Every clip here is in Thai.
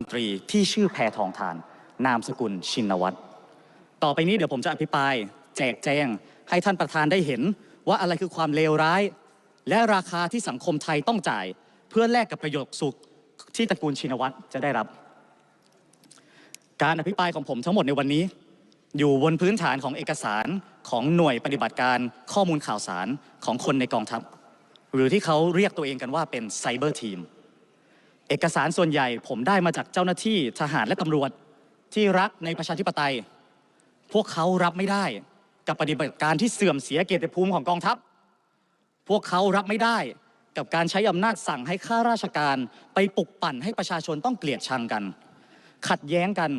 นตรีที่ชื่อแพทองทาน นามสกุลชินวัตรต่อไปนี้เดี๋ยวผมจะอภิปราย แจกแจง ให้ท่านประธานได้เห็นว่าอะไรคือความเลวร้าย และราคาที่สังคมไทยต้องจ่าย เพื่อแลกกับประโยชน์สุขที่ตระกูลชินวัตรจะได้รับ การอภิปรายของผมทั้งหมดในวันนี้ อยู่บนพื้นฐานของเอกสารของหน่วยปฏิบัติการข้อมูลข่าวสารของคนในกองทัพ หรือที่เขาเรียกตัวเองกันว่าเป็นไซเบอร์ทีม เอกสารส่วนใหญ่ผมได้มาจากเจ้าหน้าที่ทหารและตำรวจที่รักในประชาธิปไตย พวกเขารับไม่ได้กับปฏิบัติการที่เสื่อมเสียเกียรติภูมิของกองทัพ พวกเขารับไม่ได้กับการใช้อำนาจสั่งให้ข้าราชการไปปลุกปั่นให้ประชาชนต้องเกลียดชังกัน ขัดแย้งกัน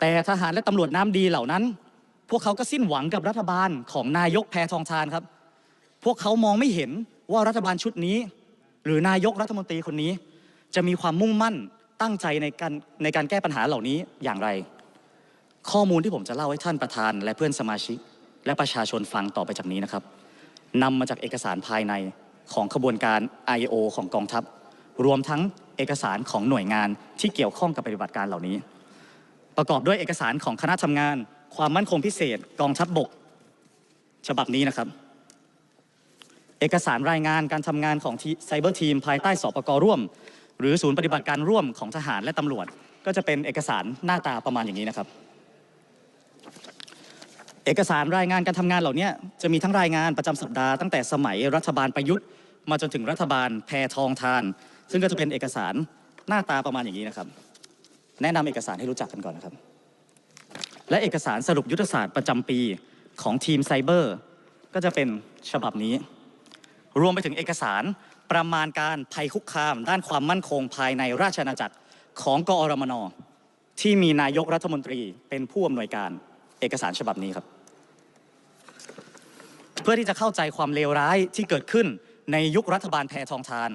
แต่ทหารและตำรวจน้ำดีเหล่านั้น พวกเขาก็สิ้นหวังกับรัฐบาลของนายกแพทองทานครับ พวกเขามองไม่เห็นว่ารัฐบาลชุดนี้ หรือนายกรัฐมนตรีคนนี้ จะมีความมุ่งมั่นตั้งใจในการในการแก้ปัญหาเหล่านี้อย่างไร ข้อมูลที่ผมจะเล่าให้ท่านประธาน และเพื่อนสมาชิก และประชาชนฟังต่อไปจากนี้นะครับนำมาจากเอกสารภายในของขบวนการ I.O. ของกองทัพ รวมทั้งเอกสารของหน่วยงานที่เกี่ยวข้องกับปฏิบัติการเหล่านี้ ประกอบด้วยเอกสารของคณะทำงาน ความมั่นคงพิเศษ กองทัพบบก ฉบับนี้นะครับ เอกสารรายงานการทำงานของไซเบอร์ทีมภายใต้สปกร่วม หรือศูนย์ปฏิบัติการร่วมของทหารและตำรวจ ก็จะเป็นเอกสารหน้าตาประมาณอย่างนี้นะครับ เอกสารรายงานการทำงานเหล่านี้จะมีทั้งรายงานประจำสัปดาห์ตั้งแต่สมัยรัฐบาลประยุทธ์ มาจนถึงรัฐบาลแพทองทาน ซึ่งก็จะเป็นเอกสารหน้าตาประมาณอย่างนี้นะครับ แนะนำเอกสารให้รู้จักกันก่อนนะครับ และเอกสารสรุปยุทธศาสตร์ประจำปีของทีมไซเบอร์ ก็จะเป็นฉบับนี้ รวมไปถึงเอกสาร ประมาณการภัยคุกคาม ด้านความมั่นคงภายในราชอาณาจักรของกอรมนที่มีนายกรัฐมนตรีเป็นผู้อำนวยการเอกสารฉบับนี้ครับ เพื่อที่จะเข้าใจความเลวร้ายที่เกิดขึ้นในยุครัฐบาลแพทองทาน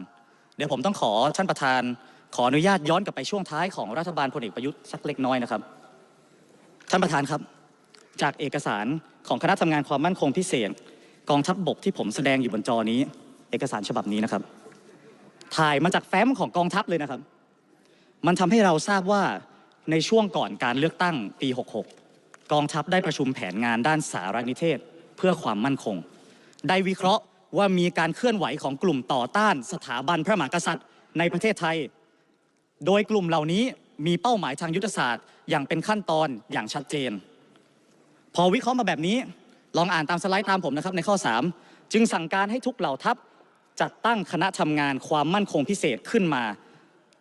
เดี๋ยวผมต้องขอท่านประธาน ขออนุญาตย้อนกลับไปช่วงท้ายของรัฐบาลพลเอกประยุทธ์สักเล็กน้อยนะครับ ท่านประธานครับ จากเอกสารของคณะทำงานความมั่นคงพิเศษ กองทัพบบกที่ผมแสดงอยู่บนจอนี้ เอกสารฉบับนี้นะครับ ถ่ายมาจากแฟ้มของกองทัพเลยนะครับ มันทำให้เราทราบว่าในช่วงก่อนการเลือกตั้งปี 66 กองทัพได้ประชุมแผนงานด้านสารนิเทศ เพื่อความมั่นคง ได้วิเคราะห์ว่ามีการเคลื่อนไหวของกลุ่มต่อต้านสถาบันพระมหากษัตริย์ ในประเทศไทย โดยกลุ่มเหล่านี้มีเป้าหมายทางยุทธศาสตร์ อย่างเป็นขั้นตอนอย่างชัดเจน พอวิเคราะห์มาแบบนี้ ลองอ่านตามสไลด์ตามผมนะครับในข้อ 3 จึงสั่งการให้ทุกเหล่าทัพ จัดตั้งคณะทำงานความมั่นคงพิเศษขึ้นมา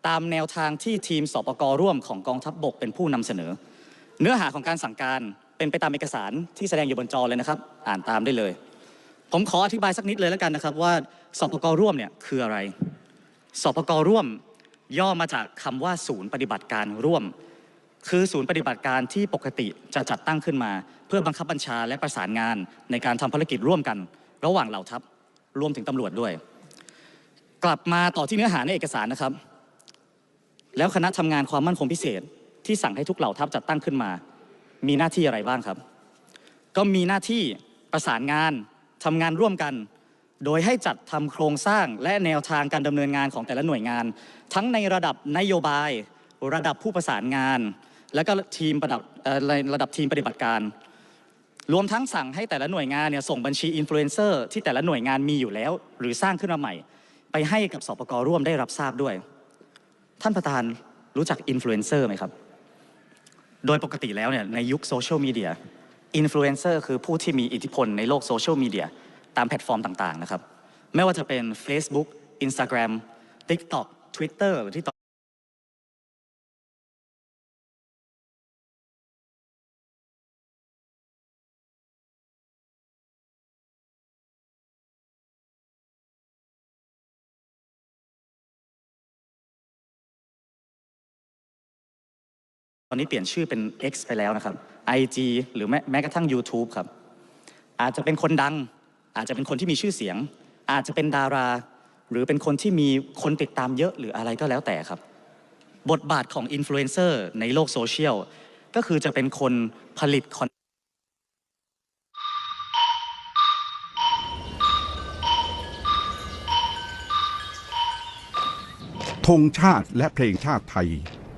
ตามแนวทางที่ทีมสปกร่วมของกองทัพบบกเป็นผู้นำเสนอ เนื้อหาของการสั่งการเป็นไปตามเอกสารที่แสดงอยู่บนจอเลยนะครับ อ่านตามได้เลย ผมขออธิบายสักนิดเลยแล้วกันนะครับ ว่าสปกร่วมเนี่ยคืออะไรสปกร่วมย่อมาจากคำว่าศูนย์ปฏิบัติการร่วม คือศูนย์ปฏิบัติการที่ปกติจะจัดตั้งขึ้นมา เพื่อบังคับบัญชาและประสานงานในการทำภารกิจร่วมกัน ระหว่างเหล่าทัพรวมถึงตำรวจด้วย กลับมาต่อที่เนื้อหาในเอกสารนะครับ แล้วคณะทำงานความมั่นคงพิเศษ ที่สั่งให้ทุกเหล่าทัพจัดตั้งขึ้นมา มีหน้าที่อะไรบ้างครับ ก็มีหน้าที่ประสานงานทำงานร่วมกัน โดยให้จัดทำโครงสร้างและแนวทางการดำเนินงานของแต่ละหน่วยงาน ทั้งในระดับนโยบาย ระดับผู้ประสานงาน และก็ทีมประดับระดับทีมปฏิบัติการรวมทั้งสั่งให้แต่ละหน่วยงานเนี่ยส่งบัญชีอินฟลูเอนเซอร์ที่แต่ละหน่วยงานมีอยู่แล้ว หรือสร้างขึ้นมาใหม่ ไปให้กับสปกร่วมได้รับทราบด้วย ท่านประธานรู้จักอินฟลูเอนเซอร์ไหมครับ โดยปกติแล้วเนี่ยในยุคโซเชียลมีเดียอินฟลูเอนเซอร์คือผู้ที่มีอิทธิพลในโลกโซเชียลมีเดียตามแพลตฟอร์มต่าง ๆ นะครับ ไม่ว่าจะเป็น Facebook Instagram TikTok Twitter หรือที่ ตอตอนนี้เปลี่ยนชื่อเป็น X ไปแล้วนะครับ IG หรือแม้แม้กระทั่ง YouTube ครับ อาจจะเป็นคนดัง อาจจะเป็นคนที่มีชื่อเสียง อาจจะเป็นดารา หรือเป็นคนที่มีคนติดตามเยอะหรืออะไรก็แล้วแต่ครับ บทบาทของอินฟลูเอนเซอร์ในโลกโซเชียลก็คือจะเป็นคนผลิตคอนธงชาติและเพลงชาติไทย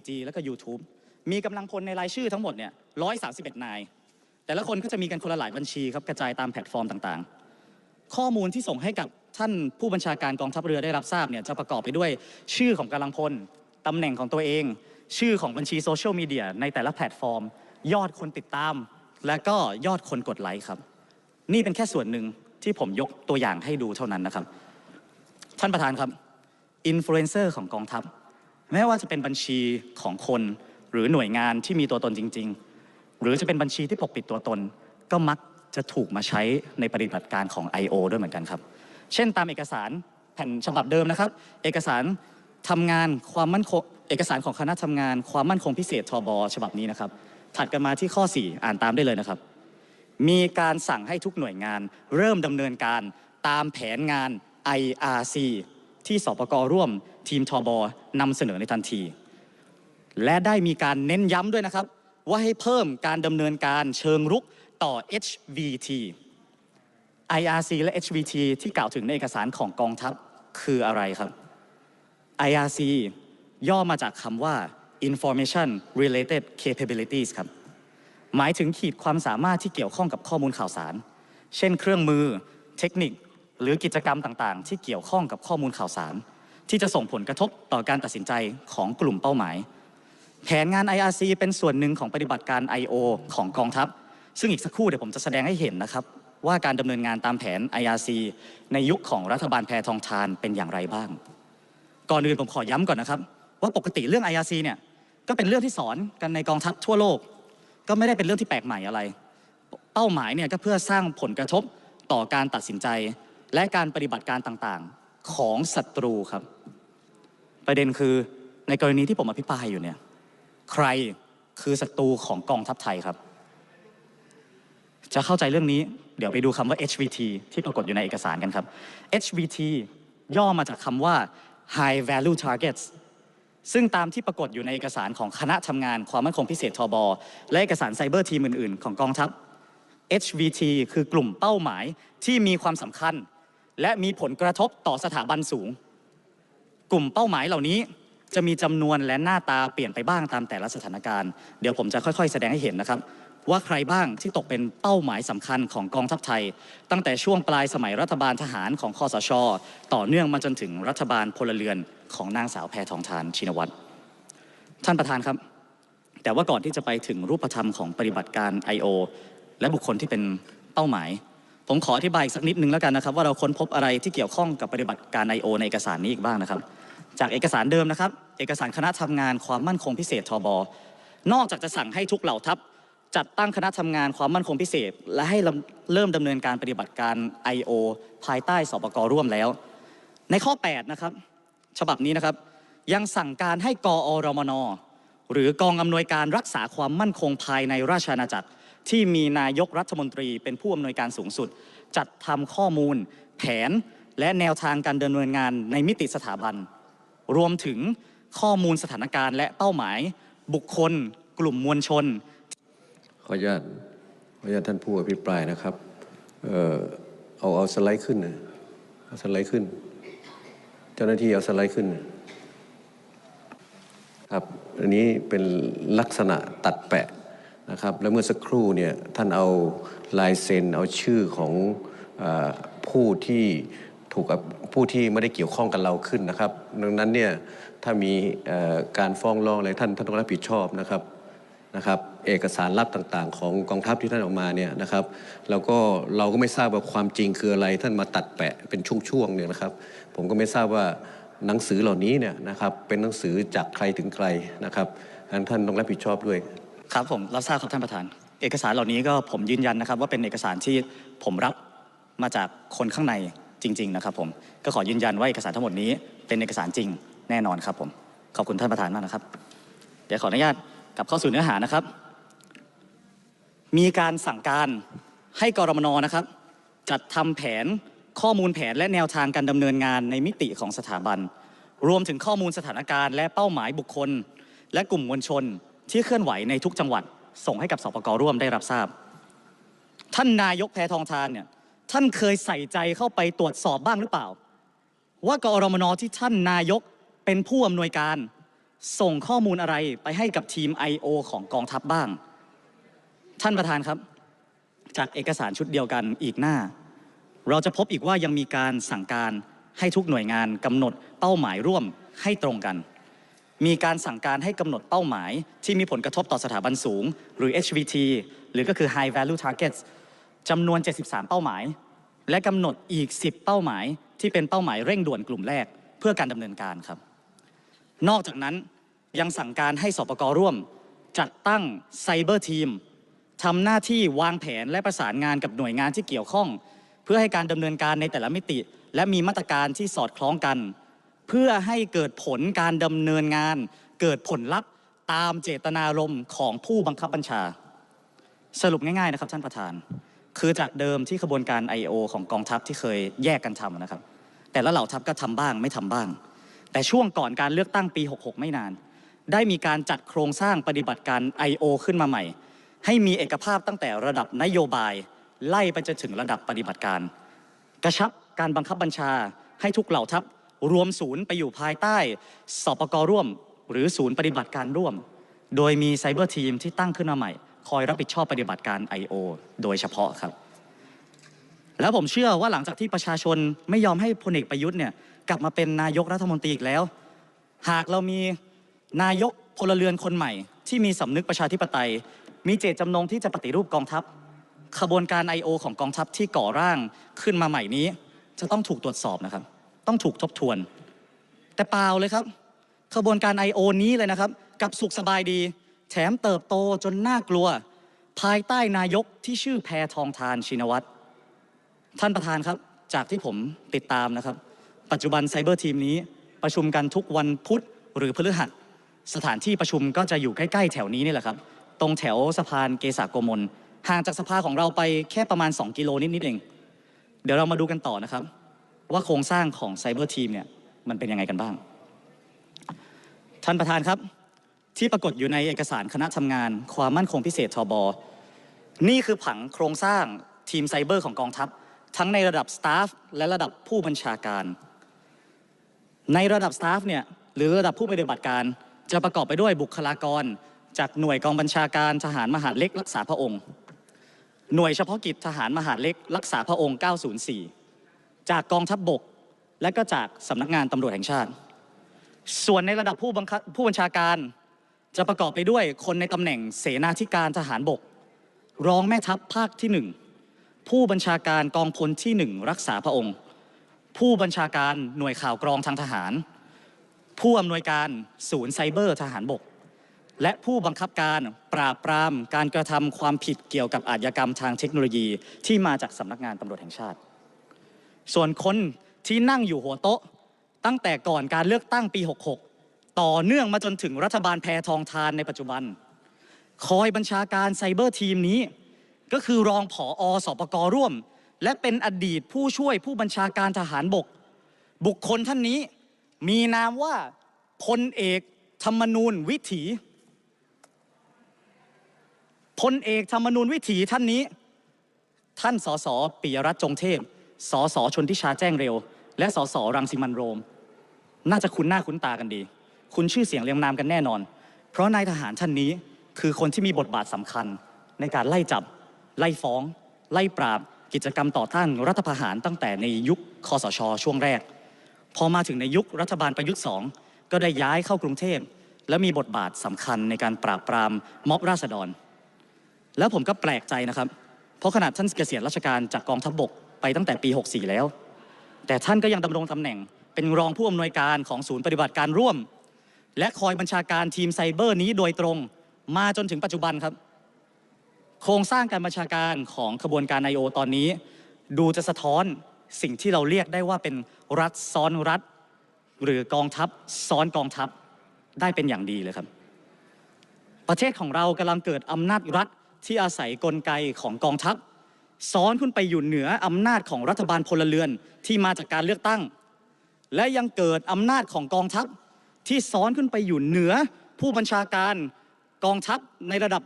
IG แล้วก็ YouTube มีกำลังพลในรายชื่อทั้งหมดเนี่ย131 นาย แต่ละคนก็จะมีกันคนละหลายบัญชีครับกระจายตามแพลตฟอร์มต่างๆ ข้อมูลที่ส่งให้กับท่านผู้บัญชาการกองทัพเรือได้รับทราบเนี่ยจะประกอบไปด้วยชื่อของกำลังพลตำแหน่งของตัวเอง ชื่อของบัญชีโซเชียลมีเดียในแต่ละแพลตฟอร์ม ยอดคนติดตาม และก็ยอดคนกดไลค์ครับ นี่เป็นแค่ส่วนหนึ่งที่ผมยกตัวอย่างให้ดูเท่านั้นนะครับ ท่านประธานครับอินฟลูเอนเซอร์ของกองทัพ แม้ว่าจะเป็นบัญชีของคนหรือหน่วยงานที่มีตัวตนจริง ๆ หรือจะเป็นบัญชีที่ปกปิดตัวตน ก็มักจะถูกมาใช้ในปฏิบัติการของ I.O. ด้วยเหมือนกันครับ เช่นตามเอกสารแผ่นฉบับเดิมนะครับ เอกสารทำงานความมั่นคงเอกสารของคณะทำงานความมั่นคงพิเศษทบฉบับนี้นะครับ ถัดกันมาที่ข้อ 4 อ่านตามได้เลยนะครับ มีการสั่งให้ทุกหน่วยงาน เริ่มดำเนินการตามแผนงาน IRC ที่สปกร่วมทีมทบนำเสนอในทันที และได้มีการเน้นย้ำด้วยนะครับ ว่าให้เพิ่มการดำเนินการเชิงรุกต่อ HVT IRC และ HVT ที่กล่าวถึงในเอกสารของกองทัพคืออะไรครับ IRC ย่อมาจากคำว่า Information Related Capabilities ครับ หมายถึงขีดความสามารถที่เกี่ยวข้องกับข้อมูลข่าวสาร เช่นเครื่องมือ เทคนิค หรือกิจกรรมต่างๆ ที่เกี่ยวข้องกับข้อมูลข่าวสาร ที่จะส่งผลกระทบต่อการตัดสินใจของกลุ่มเป้าหมาย แผนงาน IRC เป็นส่วนหนึ่งของปฏิบัติการ I.O. ของกองทัพ ซึ่งอีกสักครู่เดี๋ยวผมจะแสดงให้เห็นนะครับ ว่าการดำเนินงานตามแผน IRC ในยุคของรัฐบาลแพทองทานเป็นอย่างไรบ้าง ก่อนอื่นผมขอย้ำก่อนนะครับ ว่าปกติเรื่อง IRC เนี่ยก็เป็นเรื่องที่สอนกันในกองทัพทั่วโลก ก็ไม่ได้เป็นเรื่องที่แปลกใหม่อะไร เป้าหมายเนี่ยก็เพื่อสร้างผลกระทบต่อการตัดสินใจ และการปฏิบัติการต่างๆของศัตรูครับ ประเด็นคือในกรณีที่ผมอภิปรายอยู่เนี่ยใครคือศัตรูของกองทัพไทยครับ จะเข้าใจเรื่องนี้เดี๋ยวไปดูคำว่า HVT ที่ปรากฏอยู่ในเอกสารกันครับ HVT ย่อมาจากคำว่า High Value Targets ซึ่งตามที่ปรากฏอยู่ในเอกสารของคณะทำงานความมั่นคงพิเศษทบและเอกสารไซเบอร์ทีมอื่น ๆ ของกองทัพ HVT คือกลุ่มเป้าหมายที่มีความสำคัญ และมีผลกระทบต่อสถาบันสูง กลุ่มเป้าหมายเหล่านี้จะมีจำนวนและหน้าตาเปลี่ยนไปบ้างตามแต่ละสถานการณ์ เดี๋ยวผมจะค่อยๆ แสดงให้เห็นนะครับ ว่าใครบ้างที่ตกเป็นเป้าหมายสำคัญของกองทัพไทย ตั้งแต่ช่วงปลายสมัยรัฐบาลทหารของคอสช ต่อเนื่องมาจนถึงรัฐบาลพลเรือนของนางสาวแพทองทานชินวัตรท่านประธานครับ แต่ว่าก่อนที่จะไปถึงรูปธรรมของปฏิบัติการ I.O. และบุคคลที่เป็นเป้าหมาย ผมขออธิบายอีกสักนิดนึงแล้วกันนะครับ ว่าเราค้นพบอะไรที่เกี่ยวข้องกับปฏิบัติการ I.O. ในเอกสารนี้อีกบ้างนะครับ จากเอกสารเดิมนะครับ เอกสารคณะทำงานความมั่นคงพิเศษทบนอกจากจะสั่งให้ทุกเหล่าทัพจัดตั้งคณะทำงานความมั่นคงพิเศษ และให้เริ่มดำเนินการปฏิบัติการ I.O. ภายใต้สปกร่วมแล้ว ในข้อ 8 นะครับ ฉบับนี้นะครับ ยังสั่งการให้กอรมน หรือกองอำนวยการรักษาความมั่นคงภายในราชอาณาจักร ที่มีนายกรัฐมนตรีเป็นผู้อำนวยการสูงสุด จัดทำข้อมูล แผนและแนวทางการดำเนินงานในมิติสถาบัน รวมถึงข้อมูลสถานการณ์และเป้าหมาย บุคคล กลุ่มมวลชน ขออนุญาตขออนุญาตท่านผู้อภิปรายนะครับ เอ่อเอาเอาสไลด์ขึ้นนะเอาสไลด์ขึ้น เจ้าหน้าที่เอาสไลด์ขึ้นครับ อันนี้เป็นลักษณะตัดแปะ นะครับแล้วเมื่อสักครู่เนี่ยท่านเอาลายเซ็นเอาชื่อของอผู้ที่ถูกผู้ที่ไม่ได้เกี่ยวข้องกับเราขึ้นนะครับ ดังนั้นเนี่ยถ้ามีการฟ้องร้องอะไรท่านท่านต้องรับผิดชอบนะครับนะครับ เอกสารลับต่างๆ ของกองทัพที่ท่านออกมาเนี่ยนะครับ แล้วก็เราก็ไม่ทราบว่าความจริงคืออะไร ท่านมาตัดแปะเป็นช่วงๆเนี่ยนะครับ ผมก็ไม่ทราบว่าหนังสือเหล่านี้เนี่ยนะครับเป็นหนังสือจากใครถึงใครนะครับฉะนั้นท่านต้องรับผิดชอบด้วย ครับผมรับทราบครับท่านประธาน เอกสารเหล่านี้ก็ผมยืนยันนะครับ ว่าเป็นเอกสารที่ผมรับมาจากคนข้างในจริง ๆ นะครับ ผมก็ขอยืนยันว่าเอกสารทั้งหมดนี้เป็นเอกสารจริงแน่นอนครับผมขอบคุณท่านประธานมากนะครับ เดี๋ยวขออนุญาตกลับเข้าสู่เนื้อหานะครับ มีการสั่งการให้กรมนนะครับ จัดทำแผนข้อมูลแผนและแนวทางการดำเนินงานในมิติของสถาบัน รวมถึงข้อมูลสถานการณ์และเป้าหมายบุคคล และกลุ่มมวลชน ที่เคลื่อนไหวในทุกจังหวัด ส่งให้กับสปกร่วมได้รับทราบ ท่านนายกแพทองทานเนี่ยท่านเคยใส่ใจเข้าไปตรวจสอบบ้างหรือเปล่า ว่ากอรมนที่ท่านนายกเป็นผู้อำนวยการ ส่งข้อมูลอะไรไปให้กับทีม I.O. ของกองทัพบ้าง ท่านประธานครับ จากเอกสารชุดเดียวกันอีกหน้า เราจะพบอีกว่ายังมีการสั่งการให้ทุกหน่วยงานกำหนดเป้าหมายร่วมให้ตรงกัน มีการสั่งการให้กำหนดเป้าหมาย ที่มีผลกระทบต่อสถาบันสูง หรือ HVT หรือก็คือ High Value Targets จำนวน 73 เป้าหมาย และกำหนดอีก 10 เป้าหมาย ที่เป็นเป้าหมายเร่งด่วนกลุ่มแรก เพื่อการดำเนินการครับ นอกจากนั้นยังสั่งการให้สปกร่วม จัดตั้งไซเบอร์ทีมทำหน้าที่วางแผนและประสานงานกับหน่วยงานที่เกี่ยวข้อง เพื่อให้การดำเนินการในแต่ละมิติ และมีมาตรการที่สอดคล้องกัน เพื่อให้เกิดผลการดำเนินงาน เกิดผลลัพธ์ตามเจตนารมณ์ของผู้บังคับบัญชา สรุปง่ายๆนะครับท่านประธาน คือจากเดิมที่ขบวนการ I.O. ของกองทัพที่เคยแยกกันทำนะครับ แต่ละเหล่าทัพก็ทำบ้างไม่ทำบ้าง แต่ช่วงก่อนการเลือกตั้งปี 66 ไม่นาน ได้มีการจัดโครงสร้างปฏิบัติการ I.O. ขึ้นมาใหม่ ให้มีเอกภาพตั้งแต่ระดับนโยบาย ไล่ไปจนถึงระดับปฏิบัติการ กระชับการบังคับบัญชาให้ทุกเหล่าทัพ รวมศูนย์ไปอยู่ภายใต้สปกร่วม หรือศูนย์ปฏิบัติการร่วม โดยมีไซเบอร์ทีมที่ตั้งขึ้นมาใหม่ คอยรับผิดชอบปฏิบัติการ I.O. โดยเฉพาะครับ แล้วผมเชื่อว่าหลังจากที่ประชาชนไม่ยอมให้พลเอกประยุทธ์เนี่ยกลับมาเป็นนายกรัฐมนตรีอีกแล้ว หากเรามีนายกพลเรือนคนใหม่ ที่มีสำนึกประชาธิปไตย มีเจตจำนงที่จะปฏิรูปกองทัพขบวนการ I.O. ของกองทัพที่ก่อร่างขึ้นมาใหม่นี้ จะต้องถูกตรวจสอบนะครับ ต้องถูกทบทวน แต่เปล่าเลยครับขบวนการ I.O. นี้เลยนะครับ กับสุขสบายดี แถมเติบโตจนน่ากลัว ภายใต้นายกที่ชื่อแพทองทานชินวัตรท่านประธานครับ จากที่ผมติดตามนะครับ ปัจจุบันไซเบอร์ทีมนี้ ประชุมกันทุกวันพุธหรือพฤหัส สถานที่ประชุมก็จะอยู่ใกล้ ๆ แถวนี้นี่แหละครับ ตรงแถวสะพานเกษาโกมลห่างจากสภาของเราไปแค่ประมาณ 2 กิโลนิดๆเอง เดี๋ยวเรามาดูกันต่อนะครับ ว่าโครงสร้างของไซเบอร์ทีมเนี่ยมันเป็นยังไงกันบ้าง ท่านประธานครับ ที่ปรากฏอยู่ในเอกสารคณะทำงาน ความมั่นคงพิเศษทบนี่คือผังโครงสร้างทีมไซเบอร์ของกองทัพ ทั้งในระดับสตาฟและระดับผู้บัญชาการ ในระดับสตาฟเนี่ยหรือระดับผู้ปฏิบัติการ จะประกอบไปด้วยบุคลากร จากหน่วยกองบัญชาการทหารมหาดเล็กรักษาพระองค์ หน่วยเฉพาะกิจทหารมหาดเล็กรักษาพระองค์ 904 จากกองทัพบบก และก็จากสำนักงานตำรวจแห่งชาติ ส่วนในระดับผู้บังคับผู้บัญชาการจะประกอบไปด้วยคนในตำแหน่งเสนาธิการทหารบก รองแม่ทัพภาคที่หนึ่งผู้บัญชาการกองพลที่หนึ่งรักษาพระองค์ ผู้บัญชาการหน่วยข่าวกรองทางทหาร ผู้อำนวยการศูนย์ไซเบอร์ทหารบก และผู้บังคับการปราบปรามการกระทำความผิดเกี่ยวกับอาชญากรรมทางเทคโนโลยีที่มาจากสำนักงานตำรวจแห่งชาติ ส่วนคนที่นั่งอยู่หัวโต๊ะ ตั้งแต่ก่อนการเลือกตั้งปี 66 ต่อเนื่องมาจนถึงรัฐบาลแพทองทานในปัจจุบัน คอยบัญชาการไซเบอร์ทีมนี้ ก็คือรองผออสปกร่วม และเป็นอดีตผู้ช่วยผู้บัญชาการทหารบก บุคคลท่านนี้มีนามว่าพลเอกธรรมนูญวิถีพลเอกธรรมนูญวิถีท่านนี้ ท่านสสปิยรัตน์จงเทพ สสชนทิชาแจ้งเร็ว และสสรังสิมันโรม น่าจะคุ้นหน้าคุ้นตากันดี คุณชื่อเสียงเรียงนามกันแน่นอน เพราะนายทหารท่านนี้คือคนที่มีบทบาทสำคัญ ในการไล่จับ ไล่ฟ้อง ไล่ปราบกิจกรรมต่อต้านรัฐประหารตั้งแต่ในยุคคอสช ช่วงแรก พอมาถึงในยุครัฐบาลประยุทธ์สองก็ได้ย้ายเข้ากรุงเทพและมีบทบาทสำคัญในการปราบปรามม็อบราษฎร แล้วผมก็แปลกใจนะครับ เพราะขนาดท่านเกษียณราชการจากกองทัพบก ไปตั้งแต่ปี 64 แล้ว แต่ท่านก็ยังดำรงตำแหน่ง เป็นรองผู้อำนวยการของศูนย์ปฏิบัติการร่วม และคอยบัญชาการทีมไซเบอร์นี้โดยตรง มาจนถึงปัจจุบันครับ โครงสร้างการบัญชาการของขบวนการ I.O. ตอนนี้ ดูจะสะท้อนสิ่งที่เราเรียกได้ว่าเป็นรัฐซ้อนรัฐ หรือกองทัพซ้อนกองทัพได้เป็นอย่างดีเลยครับ ประเทศของเรากำลังเกิดอำนาจรัฐที่อาศัยกลไกของกองทัพ ซ้อนขึ้นไปอยู่เหนืออำนาจของรัฐบาลพลเรือนที่มาจากการเลือกตั้ง และยังเกิดอำนาจของกองทัพที่ซ้อนขึ้นไปอยู่เหนือผู้บัญชาการกองทัพในระดับ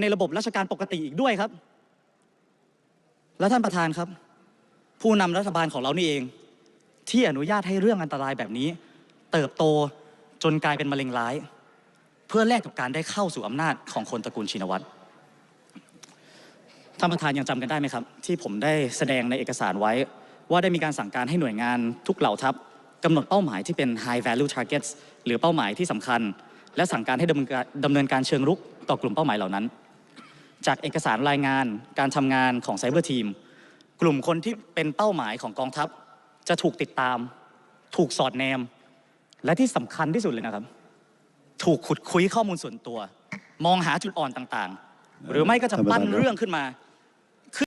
ในระบบราชการปกติอีกด้วยครับ และท่านประธานครับ ผู้นำรัฐบาลของเรานี่เอง ที่อนุญาตให้เรื่องอันตรายแบบนี้ เติบโตจนกลายเป็นมะเร็งร้าย เพื่อแลกกับการได้เข้าสู่อำนาจของคนตระกูลชินวัตร ท่านประธานยังจำกันได้ไหมครับ ที่ผมได้แสดงในเอกสารไว้ ว่าได้มีการสั่งการให้หน่วยงานทุกเหล่าทัพกำหนดเป้าหมายที่เป็น high value targets หรือเป้าหมายที่สำคัญ และสั่งการให้ดำเนินการดำเนินการเชิงรุกต่อกลุ่มเป้าหมายเหล่านั้น จากเอกสารรายงานการทำงานของไซเบอร์ทีมกลุ่มคนที่เป็นเป้าหมายของกองทัพ จะถูกติดตาม ถูกสอดแนม และที่สำคัญที่สุดเลยนะครับ ถูกขุดคุยข้อมูลส่วนตัว มองหาจุดอ่อนต่างๆ หรือไม่ก็จะปั้นเรื่องขึ้นมา